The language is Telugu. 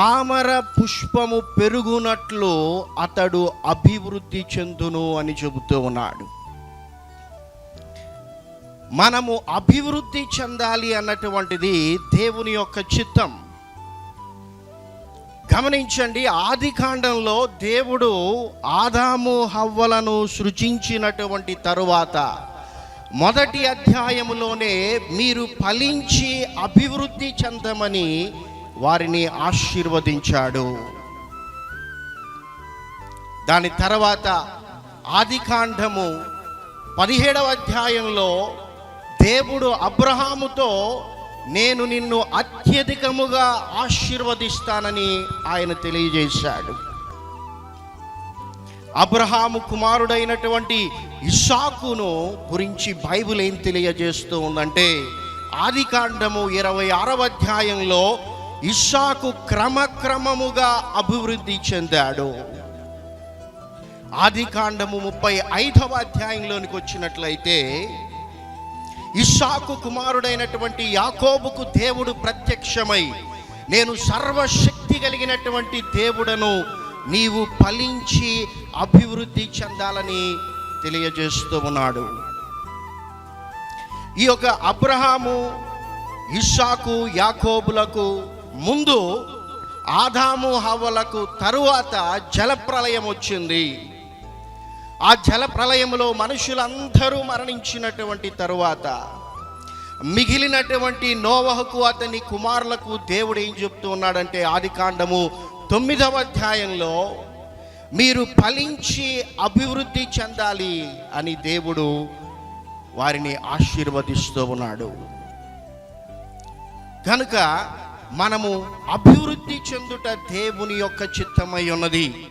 తామర పుష్పము పెరుగునట్లు అతడు అభివృద్ధి చెందును అని చెబుతూ ఉన్నాడు. మనము అభివృద్ధి చెందాలి అన్నటువంటిది దేవుని యొక్క చిత్తం. గమనించండి ఆది కాండంలో దేవుడు ఆదాము హవ్వలను సృజించినటువంటి తరువాత మొదటి అధ్యాయములోనే మీరు ఫలించి అభివృద్ధి చెందమని వారిని ఆశీర్వదించాడు. దాని తర్వాత ఆదికాండము పదిహేడవ అధ్యాయంలో దేవుడు అబ్రహాముతో నేను నిన్ను అత్యధికముగా ఆశీర్వదిస్తానని ఆయన తెలియజేశాడు. అబ్రహాము కుమారుడైనటువంటి ఇషాకును గురించి బైబిల్ ఏం తెలియజేస్తూ ఉందంటే ఆదికాండము ఇరవై ఆరవ అధ్యాయంలో ఇషాకు క్రమక్రమముగా అభివృద్ధి చెందాడు. ఆది కాండము ముప్పై ఐదవ అధ్యాయంలోనికి వచ్చినట్లయితే ఇషాకు కుమారుడైనటువంటి యాకోబుకు దేవుడు ప్రత్యక్షమై నేను సర్వశక్తి కలిగినటువంటి దేవుడను నీవు ఫలించి అభివృద్ధి చెందాలని తెలియజేస్తూ ఉన్నాడు. ఈ యొక్క అబ్రహాము ఇషాకు యాకోబులకు ముందు ఆదాము హవ్వలకు తరువాత జలప్రలయం వచ్చింది. ఆ జలప్రలయంలో మనుషులందరూ మరణించినటువంటి తరువాత మిగిలినటువంటి నోవహకు అతని కుమారులకు దేవుడు ఏం చెప్తూ ఉన్నాడంటే ఆది కాండము తొమ్మిదవ అధ్యాయంలో మీరు ఫలించి అభివృద్ధి చెందాలి అని దేవుడు వారిని ఆశీర్వదిస్తూ ఉన్నాడు. కనుక మనము అభివృద్ధి చెందుట దేవుని యొక్క చిత్తమై ఉన్నది.